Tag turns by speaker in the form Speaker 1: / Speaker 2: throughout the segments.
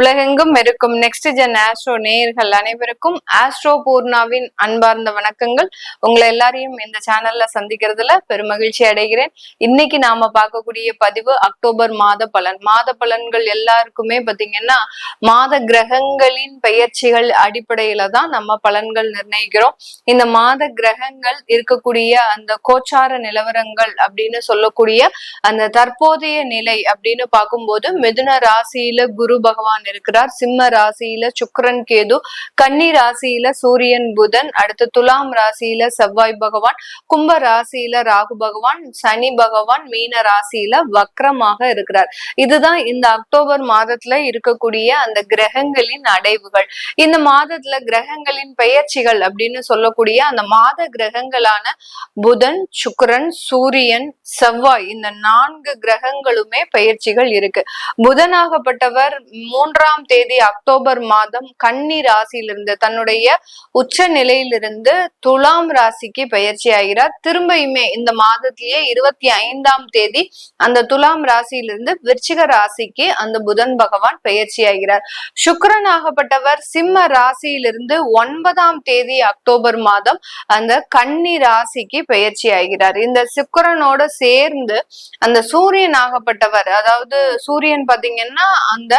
Speaker 1: உலகெங்கும் இருக்கும் next gen astro நேயர்கள் அனைவருக்கும் ஆஸ்ட்ரோ பூர்ணாவின் அன்பார்ந்த வணக்கங்கள். உங்களை எல்லாரையும் இந்த சேனல்ல சந்திக்கிறதுல பெருமகிழ்ச்சி அடைகிறேன். இன்னைக்கு நாம பார்க்கக்கூடிய பதிவு அக்டோபர் மாத பலன். மாத பலன்கள் எல்லாருக்குமே பாத்தீங்கன்னா மாத கிரகங்களின் பெயர்ச்சிகள் அடிப்படையில தான் நம்ம பலன்கள் நிர்ணயிக்கிறோம். இந்த மாத கிரகங்கள் இருக்கக்கூடிய அந்த கோச்சார நிலவரங்கள் அப்படின்னு சொல்லக்கூடிய அந்த தற்போதைய நிலை அப்படின்னு பார்க்கும்போது மிதுன ராசியில குரு பகவான் இருக்கிறார் சிம்ம ராசியில சுக்கரன் கேது கன்னி ராசியில சூரியன் புதன் அடுத்து துலாம் ராசியில செவ்வாய் பகவான் கும்ப ராசியில ராகு பகவான் சனி பகவான் மீன ராசியில வக்ரமாக இருக்கிறார். இதுதான் இந்த அக்டோபர் மாதத்துல இருக்கக்கூடிய அந்த கிரகங்களின் அடைவுகள். இந்த மாதத்துல கிரகங்களின் பெயர்ச்சிகள் அப்படின்னு சொல்லக்கூடிய அந்த மாத கிரகங்களான புதன் சுக்கரன் சூரியன் செவ்வாய் இந்த நான்கு கிரகங்களுமே பெயர்ச்சிகள் இருக்கு. புதனாகப்பட்டவர் மூன்றாம் தேதி அக்டோபர் மாதம் கன்னி ராசியிலிருந்து தன்னுடைய உச்ச நிலையிலிருந்து துலாம் ராசிக்கு பயிற்சி ஆகிறார் திரும்பியுமே இந்த மாதத்திலேயே இருபத்தி ஐந்தாம் தேதி அந்த துலாம் ராசியிலிருந்து விருச்சிக ராசிக்கு அந்த புதன் பகவான் பயிற்சி ஆகிறார் சுக்கரன் ஆகப்பட்டவர் சிம்ம ராசியிலிருந்து ஒன்பதாம் தேதி அக்டோபர் மாதம் அந்த கன்னி ராசிக்கு பயிற்சி ஆகிறார் இந்த சுக்கரனோட சேர்ந்து அந்த சூரியன் ஆகப்பட்டவர் அதாவது சூரியன் பாத்தீங்கன்னா அந்த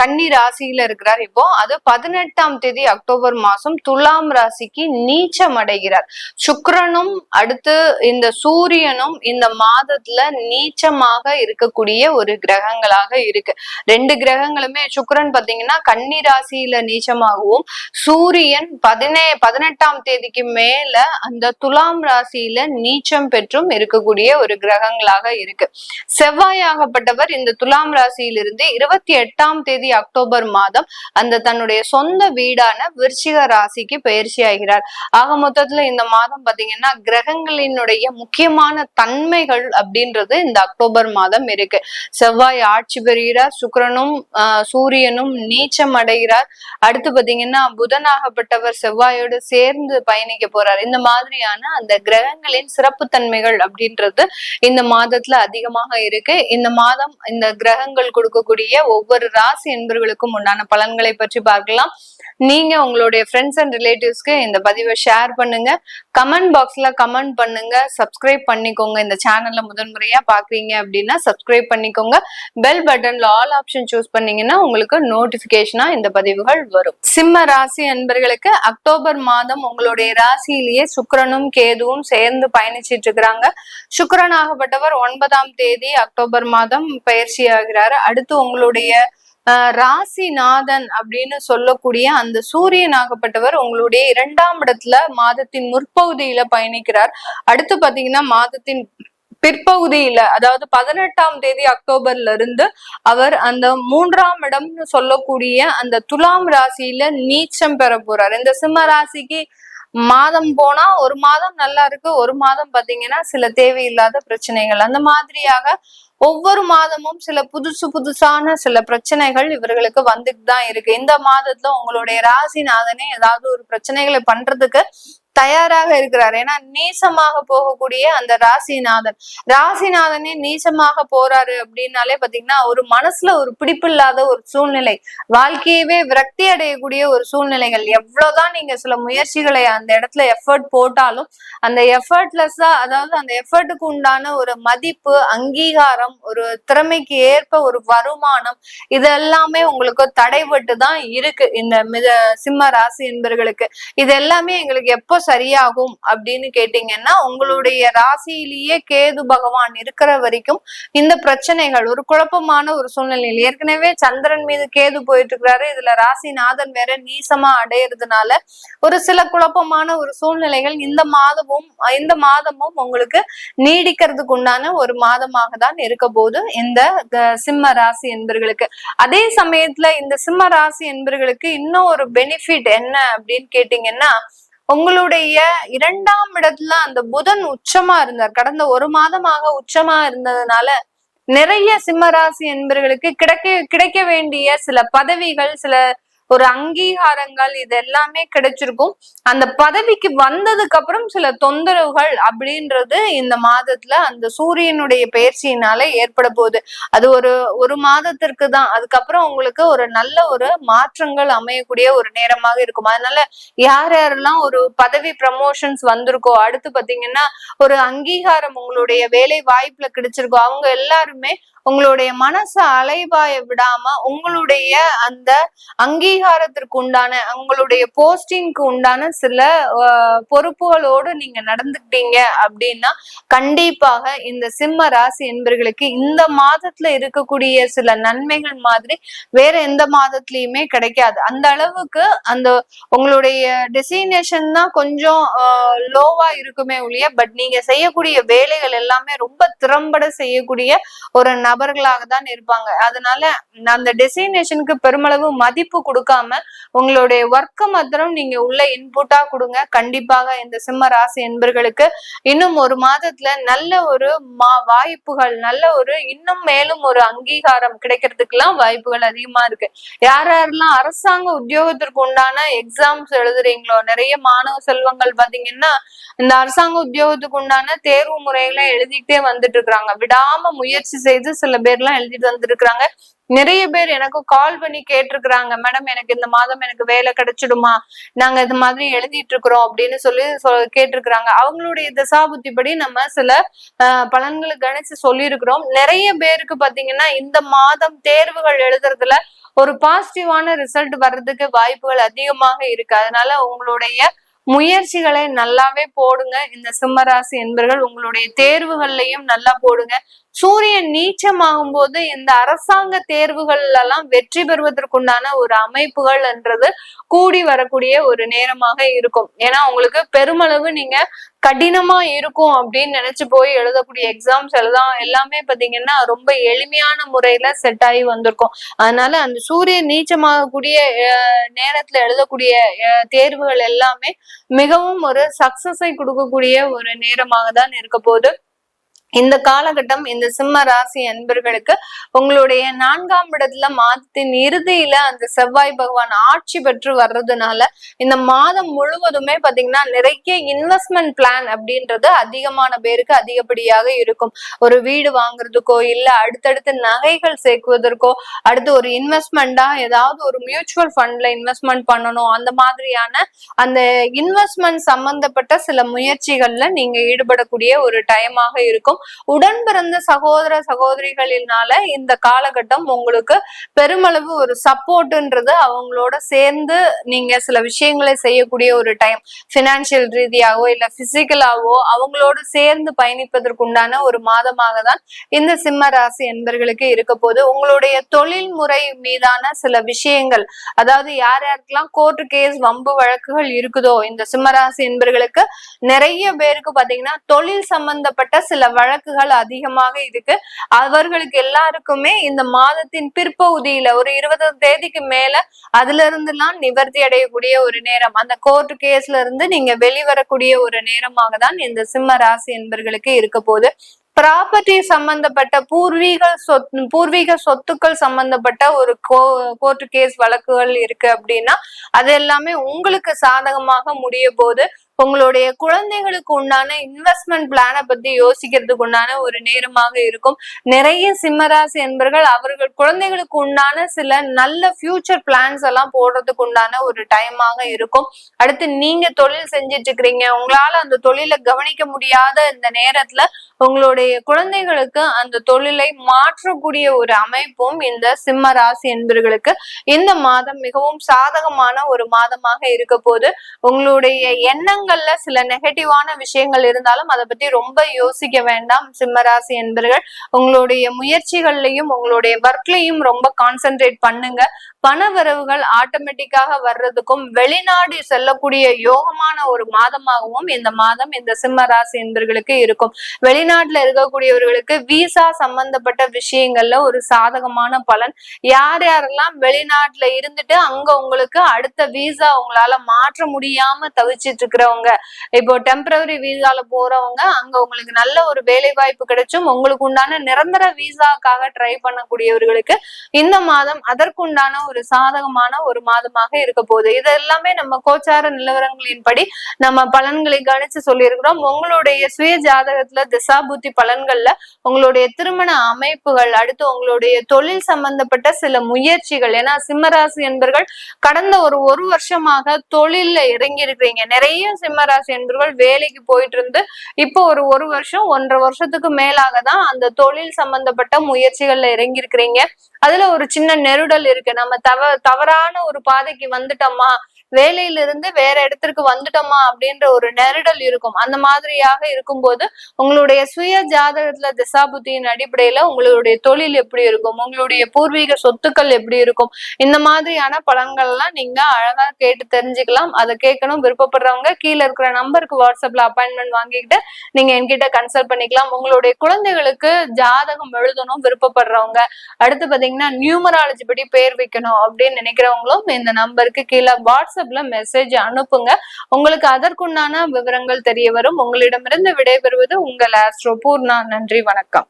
Speaker 1: கன்னி ராசியில இருக்கிறார். இப்போ அது பதினெட்டாம் தேதி அக்டோபர் மாசம் துலாம் ராசிக்கு நீச்சம் அடைகிறார். சுக்கரனும் அடுத்து இந்த சூரியனும் இந்த மாதத்துல நீச்சமாக இருக்கக்கூடிய ஒரு கிரகங்களாக இருக்கு. ரெண்டு கிரகங்களுமே சுக்கரன் பாத்தீங்கன்னா கன்னி ராசியில நீச்சமாகவும் சூரியன் பதினே பதினெட்டாம் தேதிக்கு மேல அந்த துலாம் ராசியில நீச்சம் பெற்றும் இருக்கக்கூடிய ஒரு கிரகங்களாக இருக்கு. செவ்வாயாகப்பட்டவர் இந்த துலாம் ராசியிலிருந்து இருபத்தி எட்டாம் தேதி அக்டோபர் மாதம் அந்த தன்னுடைய சொந்த வீடான விருச்சிக ராசிக்கு பயிற்சி ஆகிறார். ஆக மொத்தத்துல இந்த மாதம் பாத்தீங்கன்னா கிரகங்களினுடைய முக்கியமான தன்மைகள் அப்படின்றது இந்த அக்டோபர் மாதம் இருக்கு. செவ்வாய் ஆட்சி பெறுகிறார் சுக்கரனும் சூரியனும் நீச்சம் அடைகிறார். அடுத்து பாத்தீங்கன்னா புதனாகப்பட்டவர் செவ்வாயோடு சேர்ந்து பயணிக்க போறார். இந்த மாதிரியான அந்த கிரகங்களின் சிறப்பு தன்மைகள் அப்படின்றது இந்த மாதத்துல அதிகமாக இருக்கு. இந்த மாதம் இந்த கிரகங்கள் கொடுக்கக்கூடிய ஒவ்வொரு ராசி என்பவர்களுக்கும் உண்டான பலன்களை பற்றி பார்க்கலாம். நீங்க உங்களுடைய ஃப்ரெண்ட்ஸ் அண்ட் ரிலேட்டிவ்ஸ்க்கு இந்த பதிவை ஷேர் பண்ணுங்க. கமெண்ட் பாக்ஸ்ல கமெண்ட் பண்ணுங்க. சப்ஸ்கிரைப் பண்ணிக்கோங்க. இந்த சேனல்ல முதன்முறையா பாக்குறீங்க அப்படின்னா சப்ஸ்கிரைப் பண்ணிக்கோங்க. பெல் பட்டன்ல ஆல் ஆப்ஷன் சூஸ் பண்ணீங்கன்னா உங்களுக்கு நோட்டிபிகேஷனா இந்த பதிவுகள் வரும். சிம்ம ராசி என்பர்களுக்கு அக்டோபர் மாதம் உங்களுடைய ராசியிலேயே சுக்கரனும் கேதுவும் சேர்ந்து பயணிச்சிட்டு இருக்கிறாங்க. சுக்கரன் ஆகப்பட்டவர் ஒன்பதாம் தேதி அக்டோபர் மாதம் பயிற்சி ஆகிறாரு அடுத்து உங்களுடைய ராசிநாதன் அப்படின்னு சொல்லக்கூடிய அந்த சூரியனாகப்பட்டவர் உங்களுடைய இரண்டாம் இடத்துல மாதத்தின் முற்பகுதியில பயணிக்கிறார். அடுத்து பாத்தீங்கன்னா மாதத்தின் பிற்பகுதியில அதாவது பதினெட்டாம் தேதி அக்டோபர்ல இருந்து அவர் அந்த மூன்றாம் இடம்னு சொல்லக்கூடிய அந்த துலாம் ராசியில நீச்சம் பெற போறார். இந்த சிம்ம ராசிக்கு மாதம் போனா ஒரு மாதம் நல்லா இருக்கு. ஒரு மாதம் பாத்தீங்கன்னா சில தேவையில்லாத பிரச்சனைகள். அந்த மாதிரியாக ஒவ்வொரு மாதமும் சில புதுசு புதுசான சில பிரச்சனைகள் இவர்களுக்கு வந்துட்டு தான் இருக்கு. இந்த மாதத்துல உங்களுடைய ராசிநாதனே ஏதாவது ஒரு பிரச்சனைகளை பண்றதுக்கு தயாராக இருக்கிறார். ஏன்னா நீசமாக போகக்கூடிய அந்த ராசிநாதன். ராசிநாதனே நீசமாக போறாரு அப்படின்னாலே பாத்தீங்கன்னா ஒரு மனசுல ஒரு பிடிப்பில்லாத ஒரு சூழ்நிலை. வாழ்க்கையவே விரக்தி அடையக்கூடிய ஒரு சூழ்நிலைகள். எவ்வளவுதான் நீங்க சில முயற்சிகளை அந்த இடத்துல எஃபர்ட் போட்டாலும் அந்த எஃபர்ட்லெஸ்ஸா அதாவது அந்த எஃபர்ட்டுக்கு உண்டான ஒரு மதிப்பு அங்கீகாரம் ஒரு திறமைக்கு ஏற்ப ஒரு வருமானம் இது எல்லாமே உங்களுக்கு தடைபட்டு தான் இருக்கு. இந்த மித சிம்ம ராசி என்பர்களுக்கு. இது எல்லாமே எங்களுக்கு எப்போ சரியாகும் அப்படின்னு கேட்டீங்கன்னா உங்களுடைய ராசியிலேயே கேது பகவான் இருக்கிற வரைக்கும் இந்த பிரச்சனைகள் ஒரு குழப்பமான ஒரு சூழ்நிலையில் ஏற்கனவே சந்திரன் மீது கேது போயிட்டு இருக்கிறாரு இதுல ராசிநாதன் வேற நீசமா அடையிறதுனால ஒரு சில குழப்பமான ஒரு சூழ்நிலைகள் இந்த மாதமும் இந்த மாதமும் உங்களுக்கு நீடிக்கிறதுக்கு உண்டான ஒரு மாதமாக தான் இருக்க போது இந்த சிம்ம ராசி என்பர்களுக்கு. அதே சமயத்துல இந்த சிம்ம ராசி என்பர்களுக்கு இன்னும் ஒரு பெனிஃபிட் என்ன அப்படின்னு கேட்டீங்கன்னா உங்களுடைய இரண்டாம் இடத்துல அந்த புதன் உச்சமா இருந்தார். கடந்த ஒரு மாதமாக உச்சமா இருந்ததுனால நிறைய சிம்மராசி என்பவர்களுக்கு கிடைக்க கிடைக்க வேண்டிய சில பதவிகள் சில ஒரு அங்கீகாரங்கள் இது எல்லாமே கிடைச்சிருக்கும். அந்த பதவிக்கு வந்ததுக்கு அப்புறம் சில தொந்தரவுகள் அப்படின்றது இந்த மாதத்துல அந்த சூரியனுடைய பயிற்சியினால ஏற்பட போகுது. அது ஒரு ஒரு மாதத்திற்கு தான். அதுக்கப்புறம் உங்களுக்கு ஒரு நல்ல ஒரு மாற்றங்கள் அமையக்கூடிய ஒரு நேரமாக இருக்கும். அதனால யார் யாரெல்லாம் ஒரு பதவி ப்ரமோஷன்ஸ் வந்திருக்கோ அடுத்து பாத்தீங்கன்னா ஒரு அங்கீகாரம் உங்களுடைய வேலை வாய்ப்புல கிடைச்சிருக்கோ அவங்க எல்லாருமே உங்களுடைய மனசு அலைவாய விடாம உங்களுடைய அந்த அங்கீகாரத்திற்கு உண்டான உங்களுடைய போஸ்டிங்க்கு உண்டான சில பொறுப்புகளோடு நீங்க நடந்துக்கிட்டீங்க அப்படின்னா கண்டிப்பாக இந்த சிம்ம ராசி என்பர்களுக்கு இந்த மாதத்துல இருக்கக்கூடிய சில நன்மைகள் மாதிரி வேற எந்த மாதத்துலயுமே கிடைக்காது. அந்த அளவுக்கு அந்த உங்களுடைய டெசினேஷன் தான் கொஞ்சம் லோவா இருக்குமே ஒழிய பட் நீங்க செய்யக்கூடிய வேலைகள் எல்லாமே ரொம்ப திறம்பட செய்யக்கூடிய ஒரு நபர்களாக தான் இருப்பாங்க. அதனால அந்த டெசினேஷனுக்கு பெருமளவு மதிப்பு கொடுக்காம உங்களுடைய ஒர்க்கை மாத்திரம் நீங்க உள்ள இன்புட்டா கொடுங்க. கண்டிப்பாக இந்த சிம்ம ராசி என்பர்களுக்கு இன்னும் ஒரு மாதத்துல நல்ல ஒரு மா வாய்ப்புகள் நல்ல ஒரு இன்னும் மேலும் ஒரு அங்கீகாரம் கிடைக்கிறதுக்கெல்லாம் வாய்ப்புகள் அதிகமா இருக்கு. யார் யாரெல்லாம் அரசாங்க உத்தியோகத்திற்கு உண்டான எக்ஸாம்ஸ் எழுதுறீங்களோ நிறைய மாணவ செல்வங்கள் பாத்தீங்கன்னா இந்த அரசாங்க உத்தியோகத்துக்கு உண்டான தேர்வு முறைகளை எழுதிக்கிட்டே வந்துட்டு இருக்கிறாங்க விடாம முயற்சி செய்து சில பேர்லாம் எழுதிட்டு வந்திருக்கிறாங்க. நிறைய பேர் எனக்கு கால் பண்ணி கேட்டிருக்கிறாங்க. மேடம் எனக்கு இந்த மாதம் எனக்கு வேலை கிடைச்சிடுமா? நாங்க இது மாதிரி எழுதிட்டு இருக்கிறோம் அப்படின்னு சொல்லி கேட்டிருக்கிறாங்க. அவங்களுடைய தசாபுத்திப்படி நம்ம சில பலன்களை கணிச்சு சொல்லியிருக்கிறோம். நிறைய பேருக்கு பாத்தீங்கன்னா இந்த மாதம் தேர்வுகள் எழுதுறதுல ஒரு பாசிட்டிவான ரிசல்ட் வர்றதுக்கு வாய்ப்புகள் அதிகமாக இருக்கு. அதனால உங்களுடைய முயற்சிகளை நல்லாவே போடுங்க. இந்த சிம்மராசி என்பர்கள் உங்களுடைய தேர்வுகள்லையும் நல்லா போடுங்க. சூரியன் நீச்சமாகும் போது இந்த அரசாங்க தேர்வுகள் எல்லாம் வெற்றி பெறுவதற்குண்டான ஒரு அமைப்புகள் என்றது கூடி வரக்கூடிய ஒரு நேரமாக இருக்கும். ஏன்னா உங்களுக்கு பெருமளவு நீங்க கடினமா இருக்கும் அப்படின்னு நினைச்சு போய் எழுதக்கூடிய எக்ஸாம்ஸ் எல்லாம் எல்லாமே பாத்தீங்கன்னா ரொம்ப எளிமையான முறையில செட் ஆகி வந்திருக்கும். அதனால அந்த சூரியன் நீச்சமாகக்கூடிய நேரத்துல எழுதக்கூடிய தேர்வுகள் எல்லாமே மிகவும் ஒரு சக்சஸை கொடுக்கக்கூடிய ஒரு நேரமாக தான் இருக்க போகுது. இந்த காலகட்டம் இந்த சிம்ம ராசி அன்பர்களுக்கு உங்களுடைய நான்காம் இடத்துல மாதத்தின் இறுதியில அந்த செவ்வாய் பகவான் ஆட்சி பெற்று வர்றதுனால இந்த மாதம் முழுவதுமே பாத்தீங்கன்னா நிறைய இன்வெஸ்ட்மெண்ட் பிளான் அப்படின்றது அதிகமான பேருக்கு அதிகப்படியாக இருக்கும். ஒரு வீடு வாங்குறதுக்கோ இல்ல அடுத்தடுத்து நகைகள் சேர்க்குவதற்கோ அடுத்து ஒரு இன்வெஸ்ட்மெண்டா ஏதாவது ஒரு மியூச்சுவல் ஃபண்ட்ல இன்வெஸ்ட்மெண்ட் பண்ணணும். அந்த மாதிரியான அந்த இன்வெஸ்ட்மெண்ட் சம்பந்தப்பட்ட சில முயற்சிகள்ல நீங்க ஈடுபடக்கூடிய ஒரு டைமாக இருக்கும். உடன் பிறந்த சகோதர சகோதரிகளினால இந்த காலகட்டம் உங்களுக்கு பெருமளவு ஒரு சப்போர்ட்ன்றது அவங்களோட சேர்ந்து நீங்க சில விஷயங்களை செய்யக்கூடிய ஒரு டைம் பினான்சியல் ரீதியாகவோ இல்ல பிசிக்கலாவோ அவங்களோட சேர்ந்து பயணிப்பதற்குண்டான ஒரு மாதமாக தான் இந்த சிம்ம ராசி என்பர்களுக்கு இருக்க போது உங்களுடைய தொழில் முறை மீதான சில விஷயங்கள் அதாவது யார் யாருக்கெல்லாம் கோர்ட்டு கேஸ் வம்பு வழக்குகள் இருக்குதோ இந்த சிம்மராசி என்பர்களுக்கு நிறைய பேருக்கு பாத்தீங்கன்னா தொழில் சம்பந்தப்பட்ட சில வழக்கு வழக்குகள் அதிகமாக இருக்கு. அவர்களுக்கு எல்லாருக்குமே இந்த மாதத்தின் பிற்பகுதியில ஒரு இருபது தேதிக்கு மேல அதுல இருந்துலாம் நிவர்த்தி அடையக்கூடிய ஒரு நேரம். அந்த கோர்ட் கேஸ்ல இருந்து நீங்க வெளிவரக்கூடிய ஒரு நேரமாக தான் இந்த சிம்ம ராசி என்பர்களுக்கு இருக்க போது ப்ராப்பர்ட்டி சம்பந்தப்பட்ட பூர்வீக சொத் பூர்வீக சொத்துக்கள் சம்பந்தப்பட்ட ஒரு கோ கோர்ட் கேஸ் வழக்குகள் இருக்கு அப்படின்னா அது எல்லாமே உங்களுக்கு சாதகமாக முடிய போது உங்களுடைய குழந்தைகளுக்கு உண்டான இன்வெஸ்ட்மெண்ட் பிளானை பத்தி யோசிக்கிறதுக்கு உண்டான ஒரு நேரமாக இருக்கும். நிறைய சிம்மராசி என்பர்கள் அவர்கள் குழந்தைகளுக்கு உண்டான சில நல்ல ஃபியூச்சர் பிளான்ஸ் எல்லாம் போடுறதுக்கு உண்டான ஒரு டைமாக இருக்கும். அடுத்து நீங்க தொழில் செஞ்சிட்டு இருக்கிறீங்க. உங்களால அந்த தொழிலை கவனிக்க முடியாத இந்த நேரத்துல உங்களுடைய குழந்தைகளுக்கு அந்த தொழிலை மாற்றக்கூடிய ஒரு அமைப்பும் இந்த சிம்ம ராசி என்பர்களுக்கு இந்த மாதம் மிகவும் சாதகமான ஒரு மாதமாக இருக்க போது உங்களுடைய எண்ணங்கள்ல சில நெகட்டிவான விஷயங்கள் இருந்தாலும் அதை பத்தி ரொம்ப யோசிக்க வேண்டாம். சிம்மராசி என்பர்கள் உங்களுடைய முயற்சிகள்லையும் உங்களுடைய ஒர்க்லையும் ரொம்ப கான்சென்ட்ரேட் பண்ணுங்க. பண வரவுகள் ஆட்டோமேட்டிக்காக வர்றதுக்கும் வெளிநாடு செல்லக்கூடிய யோகமான ஒரு மாதமாகவும் இந்த மாதம் இந்த சிம்ம ராசி என்பர்களுக்கு இருக்கும். வெளிநாட்டுல இருக்கக்கூடியவர்களுக்கு விசா சம்பந்தப்பட்ட விஷயங்கள்ல ஒரு சாதகமான பலன். யார் யாரெல்லாம் வெளிநாட்டுல இருந்துட்டு அங்க உங்களுக்கு அடுத்த விசா உங்களால மாற்ற முடியாம தவிச்சிட்டு இருக்கிறவங்க இப்போ டெம்பரவரி விசால போறவங்க அங்க உங்களுக்கு நல்ல ஒரு வேலை வாய்ப்பு கிடைச்சும் உங்களுக்கு உண்டான நிரந்தர விசாக்காக ட்ரை பண்ணக்கூடியவர்களுக்கு இந்த மாதம் அதற்குண்டான ஒரு சாதகமான ஒரு மாதமாக இருக்க போகுது. இது எல்லாமே நம்ம கோச்சார நிலவரங்களின்படி நம்ம பலன்களை கணிச்சு சொல்லியிருக்கிறோம். உங்களுடைய சுய ஜாதகத்துல திசா புத்தி பலன்கள்ல உங்களுடைய திருமண அமைப்புகள் அடுத்து உங்களுடைய தொழில் சம்பந்தப்பட்ட சில முயற்சிகள். ஏன்னா சிம்மராசி என்பர்கள் கடந்த ஒரு ஒரு வருஷமாக தொழில்ல இறங்கி இருக்கிறீங்க நிறைய சிம்மராசி என்பர்கள் வேலைக்கு போயிட்டு இருந்து இப்போ ஒரு ஒரு வருஷம் ஒன்றரை வருஷத்துக்கு மேலாக தான் அந்த தொழில் சம்பந்தப்பட்ட முயற்சிகள்ல இறங்கி இருக்கிறீங்க அதுல ஒரு சின்ன நெருடல் இருக்கு. நம்ம தவ தவறான ஒரு பாதைக்கு வந்துட்டோமா? வேலையிலிருந்து வேற இடத்திற்கு வந்துட்டோமா அப்படின்ற ஒரு நெருடல் இருக்கும். அந்த மாதிரியாக இருக்கும்போது உங்களுடைய சுய ஜாதகத்துல திசாபுத்தியின் அடிப்படையில உங்களுடைய தொழில் எப்படி இருக்கும்? உங்களுடைய பூர்வீக சொத்துக்கள் எப்படி இருக்கும்? இந்த மாதிரியான பலன்கள்லாம் நீங்க அழகா கேட்டு தெரிஞ்சுக்கலாம். அதை கேட்கணும். விருப்பப்படுறவங்க கீழே இருக்கிற நம்பருக்கு வாட்ஸ்அப்ல அப்பாயின்மெண்ட் வாங்கிக்கிட்டு நீங்க என்கிட்ட கன்சல்ட் பண்ணிக்கலாம். உங்களுடைய குழந்தைகளுக்கு ஜாதகம் எழுதணும் விருப்பப்படுறவங்க. அடுத்து பாத்தீங்கன்னா நியூமராலஜி படி பேர் வைக்கணும் அப்படின்னு நினைக்கிறவங்களும் இந்த நம்பருக்கு கீழே வாட்ஸ்அப் வாட்ஸ்அப்ல மெசேஜ் அனுப்புங்க. உங்களுக்கு அதற்குண்டான விவரங்கள் தெரிய வரும். உங்களிடமிருந்து விடைபெறுவது உங்கள் ஆஸ்ட்ரோ பூர்ணா. நன்றி வணக்கம்.